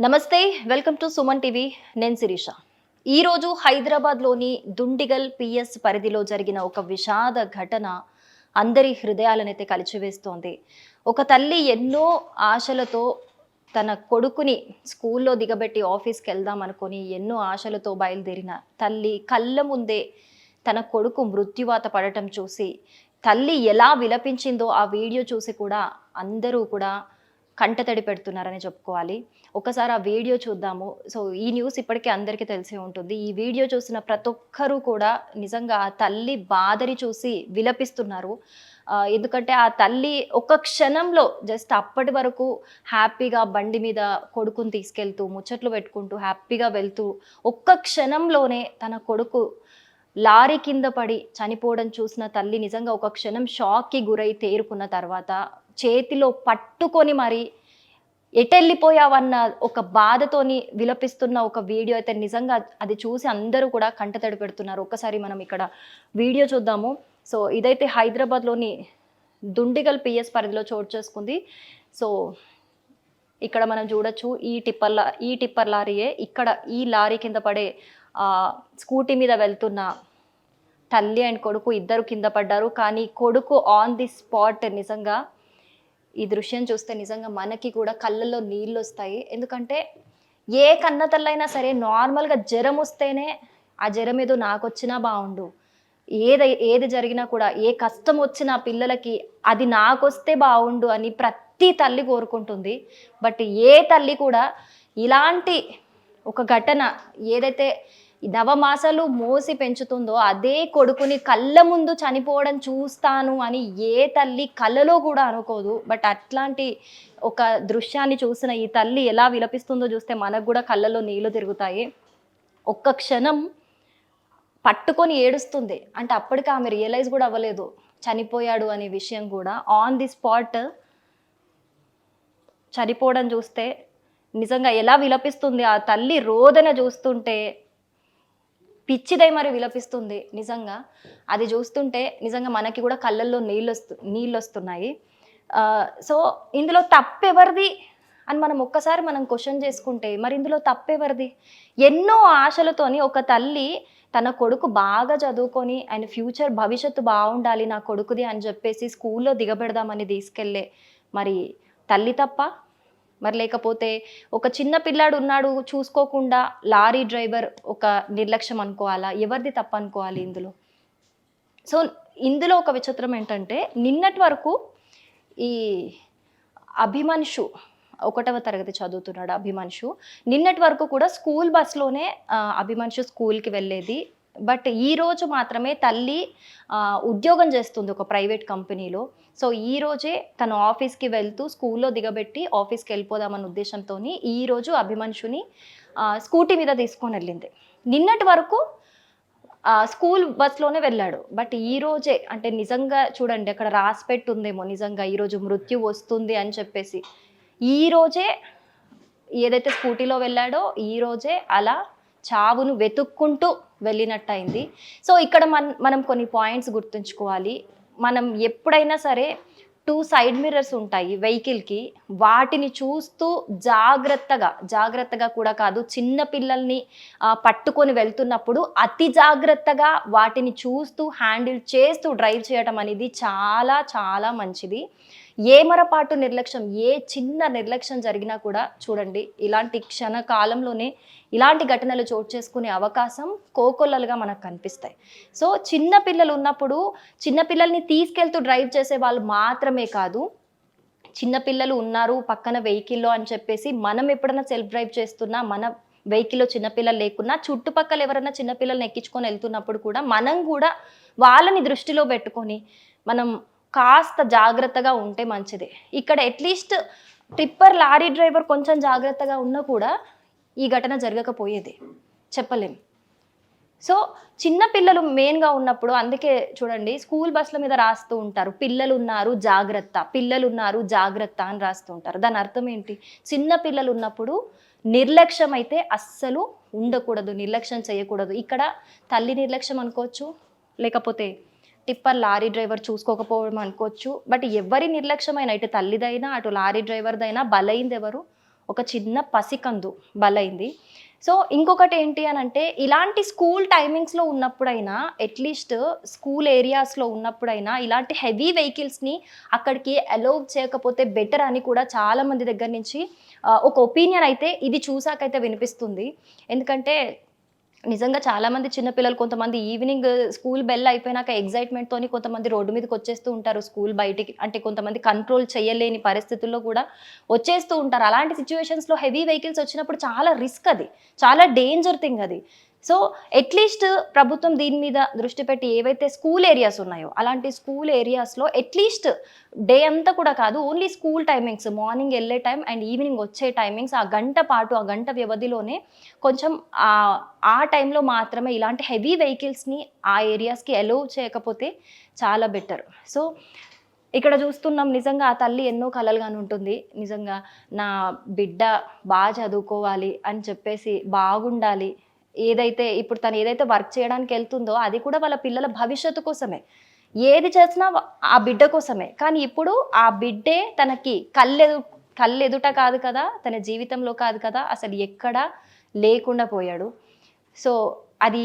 నమస్తే welcome to Suman TV. నేను శిరీష. ఈరోజు హైదరాబాద్లోని దుండిగల్ పిఎస్ పరిధిలో జరిగిన ఒక విషాద ఘటన అందరి హృదయాలనైతే కలిచివేస్తోంది. ఒక తల్లి ఎన్నో ఆశలతో తన కొడుకుని స్కూల్లో దిగబెట్టి ఆఫీస్కి వెళ్దాం అనుకొని ఎన్నో ఆశలతో బయలుదేరిన తల్లి కళ్ళ ముందే తన కొడుకు మృత్యువాత పడటం చూసి తల్లి ఎలా విలపించిందో ఆ వీడియో చూసి కూడా అందరూ కూడా కంటతడి పెడుతున్నారని చెప్పుకోవాలి. ఒకసారి ఆ వీడియో చూద్దాము. సో ఈ న్యూస్ ఇప్పటికే అందరికీ తెలిసే ఉంటుంది. ఈ వీడియో చూసిన ప్రతి ఒక్కరూ కూడా నిజంగా ఆ తల్లి బాధని చూసి విలపిస్తున్నారు. ఎందుకంటే ఆ తల్లి ఒక క్షణంలో జస్ట్ అప్పటి వరకు హ్యాపీగా బండి మీద కొడుకుని తీసుకెళ్తూ ముచ్చట్లు పెట్టుకుంటూ హ్యాపీగా వెళ్తూ ఒక్క క్షణంలోనే తన కొడుకు లారీ కింద పడి చనిపోవడం చూసిన తల్లి నిజంగా ఒక క్షణం షాక్కి గురై తేరుకున్న తర్వాత చేతిలో పట్టుకొని మరి ఎటెళ్ళిపోయావన్న ఒక బాధతోని విలపిస్తున్న ఒక వీడియో అయితే నిజంగా అది చూసి అందరూ కూడా కంటతడి పెడుతున్నారు. ఒక్కసారి మనం ఇక్కడ వీడియో చూద్దాము. సో ఇదైతే హైదరాబాద్లోని దుండిగల్ పిఎస్ పరిధిలో చోటు చేసుకుంది. సో ఇక్కడ మనం చూడొచ్చు ఈ టిప్పర్ లా ఈ టిప్పర్ లారీయే ఇక్కడ ఈ లారీ కింద పడే స్కూటీ మీద వెళ్తున్న తల్లి అండ్ కొడుకు ఇద్దరు కింద పడ్డారు. కానీ కొడుకు ఆన్ ది స్పాట్ నిజంగా ఈ దృశ్యం చూస్తే నిజంగా మనకి కూడా కళ్ళల్లో నీళ్ళు వస్తాయి ఎందుకంటే ఏ కన్నతల్లైనా సరే నార్మల్గా జ్వరం వస్తేనే ఆ జ్వరం ఏదో నాకు వచ్చినా బాగుండు ఏది ఏది జరిగినా కూడా ఏ కష్టం వచ్చినా పిల్లలకి అది నాకు వస్తే బాగుండు అని ప్రతి తల్లి కోరుకుంటుంది. బట్ ఏ తల్లి కూడా ఇలాంటి ఒక ఘటన ఏదైతే నవమాసాలు మోసి పెంచుతుందో అదే కొడుకుని కళ్ళ ముందు చనిపోవడం చూస్తాను అని ఏ తల్లి కళ్ళలో కూడా అనుకోదు. బట్ అట్లాంటి ఒక దృశ్యాన్ని చూసిన ఈ తల్లి ఎలా విలపిస్తుందో చూస్తే మనకు కూడా కళ్ళలో నీళ్ళు తిరుగుతాయి. ఒక్క క్షణం పట్టుకొని ఏడుస్తుంది. అంటే అప్పటికి ఆమె రియలైజ్ కూడా అవ్వలేదు. చనిపోయాడు అనే విషయం కూడా. ఆన్ ది స్పాట్ చనిపోవడం చూస్తే నిజంగా ఎలా విలపిస్తుంది ఆ తల్లి రోదన చూస్తుంటే పిచ్చిదై మరి విలపిస్తుంది. నిజంగా అది చూస్తుంటే నిజంగా మనకి కూడా కళ్ళల్లో నీళ్ళు వస్తు నీళ్ళు వస్తున్నాయి సో ఇందులో తప్పెవరిది అని మనం ఒక్కసారి మనం క్వశ్చన్ చేసుకుంటే మరి ఇందులో తప్పెవరిది? ఎన్నో ఆశలతోని ఒక తల్లి తన కొడుకు బాగా చదువుకొని ఆయన ఫ్యూచర్ భవిష్యత్తు బాగుండాలి నా కొడుకుది అని చెప్పేసి స్కూల్లో దిగబెడదామని తీసుకెళ్ళే మరి తల్లి తప్ప మరి లేకపోతే ఒక చిన్న పిల్లాడు ఉన్నాడు చూసుకోకుండా లారీ డ్రైవర్ ఒక నిర్లక్ష్యం అనుకోవాలా? ఎవరిది తప్పు అనుకోవాలి ఇందులో? సో ఇందులో ఒక విచిత్రం ఏంటంటే నిన్నటి వరకు ఈ అభిమన్షు ఒకటవ తరగతి చదువుతున్నాడు అభిమన్షు. నిన్నటి వరకు కూడా స్కూల్ బస్సులోనే అభిమన్షు స్కూల్కి వెళ్ళేది. బట్ ఈ రోజు మాత్రమే తల్లి ఉద్యోగం చేస్తుంది ఒక ప్రైవేట్ కంపెనీలో. సో ఈ రోజే తను ఆఫీస్కి వెళ్తూ స్కూల్లో దిగబెట్టి ఆఫీస్కి వెళ్ళిపోదామన్న ఉద్దేశంతో ఈ రోజు అభిమన్షుని స్కూటీ మీద తీసుకొని వెళ్ళింది. నిన్నటి వరకు స్కూల్ బస్లోనే వెళ్ళాడు. బట్ ఈ రోజే అంటే నిజంగా చూడండి అక్కడ రాసి ఉందేమో నిజంగా ఈరోజు మృత్యు వస్తుంది అని చెప్పేసి. ఈ రోజే ఏదైతే స్కూటీలో వెళ్ళాడో ఈ రోజే అలా చావును వెతుక్కుంటూ వెళ్ళినట్టయింది. సో ఇక్కడ మన మనం కొన్ని పాయింట్స్ గుర్తుంచుకోవాలి. మనం ఎప్పుడైనా సరే టూ సైడ్ మిర్రర్స్ ఉంటాయి వెహికల్కి. వాటిని చూస్తూ జాగ్రత్తగా జాగ్రత్తగా కూడా కాదు చిన్న పిల్లల్ని పట్టుకొని వెళ్తున్నప్పుడు అతి జాగ్రత్తగా వాటిని చూస్తూ హ్యాండిల్ చేస్తూ డ్రైవ్ చేయడం అనేది చాలా చాలా మంచిది. ఏమరపాటు నిర్లక్ష్యం ఏ చిన్న నిర్లక్ష్యం జరిగినా కూడా చూడండి ఇలాంటి క్షణ కాలంలోనే ఇలాంటి ఘటనలు చోటు చేసుకునే అవకాశం కోకొల్లలుగా మనకు కనిపిస్తాయి. సో చిన్న పిల్లలు ఉన్నప్పుడు చిన్న పిల్లల్ని తీసుకెళ్తూ డ్రైవ్ చేసే వాళ్ళు మాత్రమే కాదు చిన్నపిల్లలు ఉన్నారు పక్కన వెహికల్లో అని చెప్పేసి మనం ఎప్పుడైనా సెల్ఫ్ డ్రైవ్ చేస్తున్నా మన వెహికల్లో చిన్నపిల్లలు లేకున్నా చుట్టుపక్కల ఎవరైనా చిన్నపిల్లల్ని ఎక్కించుకొని వెళ్తున్నప్పుడు కూడా మనం కూడా వాళ్ళని దృష్టిలో పెట్టుకొని మనం కాస్త జాగ్రత్తగా ఉంటే మంచిది. ఇక్కడ అట్లీస్ట్ టిప్పర్ లారీ డ్రైవర్ కొంచెం జాగ్రత్తగా ఉన్నా కూడా ఈ ఘటన జరగకపోయేది. చెప్పలేం. సో చిన్న పిల్లలు మెయిన్గా ఉన్నప్పుడు అందుకే చూడండి స్కూల్ బస్సుల మీద రాస్తూ ఉంటారు. పిల్లలు ఉన్నారు జాగ్రత్త. పిల్లలు ఉన్నారు జాగ్రత్త అని రాస్తూ ఉంటారు. దాని అర్థం ఏంటి? చిన్న పిల్లలు ఉన్నప్పుడు నిర్లక్ష్యం అయితే అస్సలు ఉండకూడదు. నిర్లక్ష్యం చేయకూడదు. ఇక్కడ తల్లి నిర్లక్ష్యం అనుకోవచ్చు లేకపోతే టిప్పర్ లారీ డ్రైవర్ చూసుకోకపోవడం అనుకోవచ్చు. బట్ ఎవరి నిర్లక్ష్యమైన ఇటు తల్లిదైనా అటు లారీ డ్రైవర్దైనా బలైంది ఎవరు ఒక చిన్న పసికందు బలైంది. సో ఇంకొకటి ఏంటి అని అంటే ఇలాంటి స్కూల్ టైమింగ్స్లో ఉన్నప్పుడైనా అట్లీస్ట్ స్కూల్ ఏరియాస్లో ఉన్నప్పుడైనా ఇలాంటి హెవీ వెహికల్స్ని అక్కడికి అలౌ చేయకపోతే బెటర్ అని కూడా చాలా మంది దగ్గర నుంచి ఒక ఒపీనియన్ అయితే ఇది చూసాకైతే వినిపిస్తుంది. ఎందుకంటే నిజంగా చాలా మంది చిన్నపిల్లలు కొంతమంది ఈవినింగ్ స్కూల్ బెల్ అయిపోయినాక ఎగ్జైట్మెంట్ తోని కొంతమంది రోడ్డు మీదకి వచ్చేస్తూ ఉంటారు స్కూల్ బయటికి. అంటే కొంతమంది కంట్రోల్ చేయలేని పరిస్థితుల్లో కూడా వచ్చేస్తూ ఉంటారు. అలాంటి సిచ్యువేషన్స్లో హెవీ వెహికల్స్ వచ్చినప్పుడు చాలా రిస్క్ అది. చాలా డేంజర్ థింగ్ అది. సో అట్లీస్ట్ ప్రభుత్వం దీని మీద దృష్టి పెట్టి ఏవైతే స్కూల్ ఏరియాస్ ఉన్నాయో అలాంటి స్కూల్ ఏరియాస్లో అట్లీస్ట్ డే అంతా కూడా కాదు ఓన్లీ స్కూల్ టైమింగ్స్ మార్నింగ్ వెళ్ళే టైం అండ్ ఈవినింగ్ వచ్చే టైమింగ్స్ ఆ గంట పాటు ఆ గంట వ్యవధిలోనే కొంచెం ఆ ఆ టైంలో మాత్రమే ఇలాంటి హెవీ వెహికల్స్ని ఆ ఏరియాస్కి అలో చేయకపోతే చాలా బెటర్. సో ఇక్కడ చూస్తున్నాం నిజంగా ఆ తల్లి ఎన్నో కలలుగానే ఉంటుంది. నిజంగా నా బిడ్డ బాగా చదువుకోవాలి అని చెప్పేసి బాగుండాలి ఏదైతే ఇప్పుడు తను ఏదైతే వర్క్ చేయడానికి వెళ్తుందో అది కూడా వాళ్ళ పిల్లల భవిష్యత్తు కోసమే. ఏది చేసినా ఆ బిడ్డ కోసమే. కానీ ఇప్పుడు ఆ బిడ్డే తనకి కళ్ళెదు కళ్ళెదుట కాదు కదా తన జీవితంలో కాదు కదా అసలు ఎక్కడా లేకుండా పోయాడు. సో అది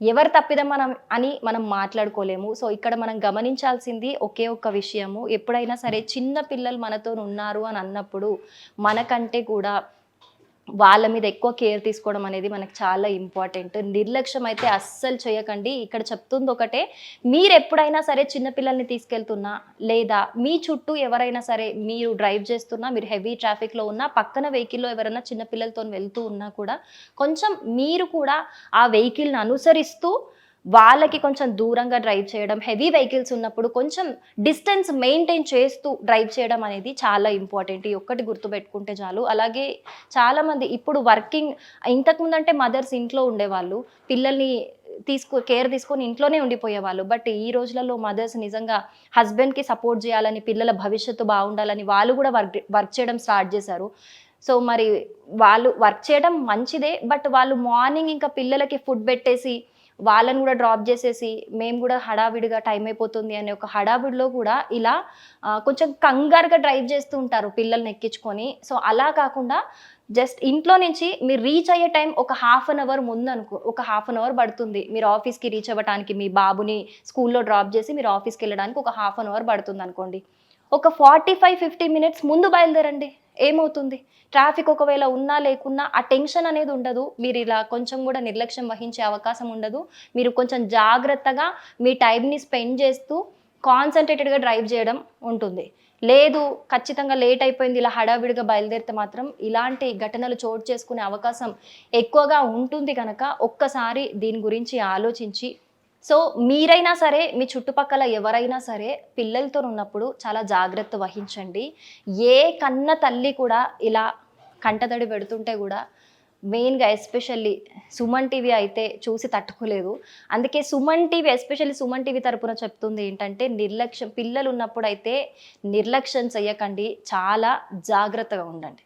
ఎవరు తప్పిదం మనం అని మనం మాట్లాడుకోలేము. సో ఇక్కడ మనం గమనించాల్సింది ఒకే ఒక్క విషయము. ఎప్పుడైనా సరే చిన్న పిల్లలు మనతో ఉన్నారు అని అన్నప్పుడు మనకంటే కూడా వాళ్ళ మీద ఎక్కువ కేర్ తీసుకోవడం అనేది మనకు చాలా ఇంపార్టెంట్ నిర్లక్ష్యం అయితే అస్సలు చేయకండి. ఇక్కడ చెప్తుంది ఒకటే మీరు ఎప్పుడైనా సరే చిన్నపిల్లల్ని తీసుకెళ్తున్నా లేదా మీ చుట్టూ ఎవరైనా సరే మీరు డ్రైవ్ చేస్తున్నా మీరు హెవీ ట్రాఫిక్లో ఉన్నా పక్కన వెహికల్లో ఎవరైనా చిన్నపిల్లలతో వెళ్తూ ఉన్నా కూడా కొంచెం మీరు కూడా ఆ వెహికల్ని అనుసరిస్తూ వాళ్ళకి కొంచెం దూరంగా డ్రైవ్ చేయడం హెవీ వెహికల్స్ ఉన్నప్పుడు కొంచెం డిస్టెన్స్ మెయింటైన్ చేస్తూ డ్రైవ్ చేయడం అనేది చాలా ఇంపార్టెంట్ ఈ ఒక్కటి గుర్తుపెట్టుకుంటే చాలు. అలాగే చాలామంది ఇప్పుడు వర్కింగ్ ఇంతకుముందు అంటే మదర్స్ ఇంట్లో ఉండేవాళ్ళు. పిల్లల్ని తీసుకో కేర్ తీసుకొని ఇంట్లోనే ఉండిపోయేవాళ్ళు. బట్ ఈ రోజులలో మదర్స్ నిజంగా హస్బెండ్కి సపోర్ట్ చేయాలని పిల్లల భవిష్యత్తు బాగుండాలని వాళ్ళు కూడా వర్క్ వర్క్ చేయడం స్టార్ట్ చేశారు. సో మరి వాళ్ళు వర్క్ చేయడం మంచిదే. బట్ వాళ్ళు మార్నింగ్ ఇంకా పిల్లలకి ఫుడ్ పెట్టేసి వాళ్ళని కూడా డ్రాప్ చేసేసి మేము కూడా హడావిడిగా టైం అయిపోతుంది అనే ఒక హడావిడిలో కూడా ఇలా కొంచెం కంగారుగా డ్రైవ్ చేస్తూ ఉంటారు పిల్లల్ని ఎక్కించుకొని. సో అలా కాకుండా జస్ట్ ఇంట్లో నుంచి మీరు రీచ్ అయ్యే టైం ఒక హాఫ్ అన్ అవర్ ముందు అనుకో ఒక హాఫ్ అన్ అవర్ పడుతుంది. మీరు ఆఫీస్కి రీచ్ అవ్వడానికి మీ బాబుని స్కూల్లో డ్రాప్ చేసి మీరు ఆఫీస్కి వెళ్ళడానికి ఒక హాఫ్ అన్ అవర్ పడుతుంది అనుకోండి ఒక ఫార్టీ ఫైవ్ ఫిఫ్టీ మినిట్స్ ముందు బయలుదేరండి. ఏమవుతుంది? ట్రాఫిక్ ఒకవేళ ఉన్నా లేకున్నా ఆ టెన్షన్ అనేది ఉండదు. మీరు ఇలా కొంచెం కూడా నిర్లక్ష్యం వహించే అవకాశం ఉండదు. మీరు కొంచెం జాగ్రత్తగా మీ టైంని స్పెండ్ చేస్తూ కాన్సన్ట్రేటెడ్గా డ్రైవ్ చేయడం ఉంటుంది. లేదు ఖచ్చితంగా లేట్ అయిపోయింది ఇలా హడావిడిగా బయలుదేరితే మాత్రం ఇలాంటి ఘటనలు చోటు చేసుకునే అవకాశం ఎక్కువగా ఉంటుంది కనుక ఒక్కసారి దీని గురించి ఆలోచించి సో మీరైనా సరే మీ చుట్టుపక్కల ఎవరైనా సరే పిల్లలతో ఉన్నప్పుడు చాలా జాగ్రత్త వహించండి. ఏ కన్న తల్లి కూడా ఇలా కంటతడి పెడుతుంటే కూడా మెయిన్గా ఎస్పెషల్లీ సుమన్ టీవీ అయితే చూసి తట్టుకోలేదు. అందుకే Suman TV especially Suman TV తరపున చెప్తుంది ఏంటంటే నిర్లక్ష్యం పిల్లలు ఉన్నప్పుడు అయితే నిర్లక్ష్యం చెయ్యకండి. చాలా జాగ్రత్తగా ఉండండి.